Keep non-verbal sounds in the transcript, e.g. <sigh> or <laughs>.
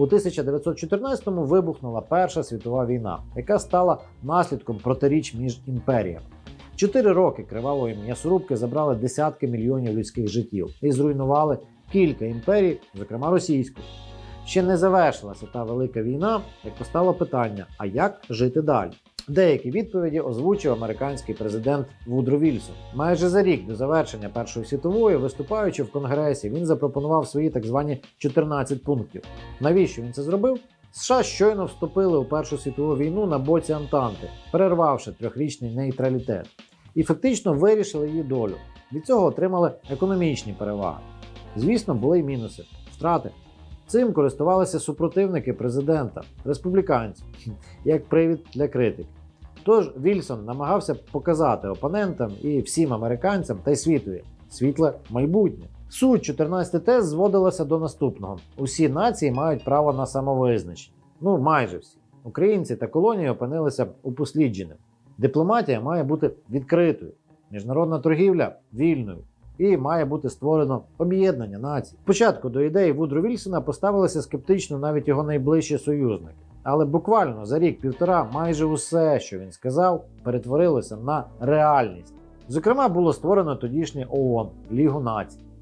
У 1914-му вибухнула Перша світова війна, яка стала наслідком протиріч між імперіями. Чотири роки кривавої м'ясорубки забрали десятки мільйонів людських життів і зруйнували кілька імперій, зокрема російську. Ще не завершилася та велика війна, як постало питання: а як жити далі? Деякі відповіді озвучив американський президент Вудро Вільсон. Майже за рік до завершення Першої світової, виступаючи в Конгресі, він запропонував свої так звані 14 пунктів. Навіщо він це зробив? США щойно вступили у Першу світову війну на боці Антанти, перервавши трьохрічний нейтралітет, і фактично вирішили її долю. Від цього отримали економічні переваги. Звісно, були й мінуси, втрати. Цим користувалися супротивники президента, республіканці, <laughs> як привід для критики. Тож Вільсон намагався показати опонентам і всім американцям та й світові світле майбутнє. Суть 14 тез зводилася до наступного: усі нації мають право на самовизначення. Ну, майже всі. Українці та колонії опинилися упослідженими. Дипломатія має бути відкритою, міжнародна торгівля вільною. І має бути створено об'єднання націй. Спочатку до ідеї Вудро Вільсона поставилися скептично навіть його найближчі союзники. Але буквально за рік-півтора майже усе, що він сказав, перетворилося на реальність. Зокрема, було створено тодішнє ООН Лігу націй.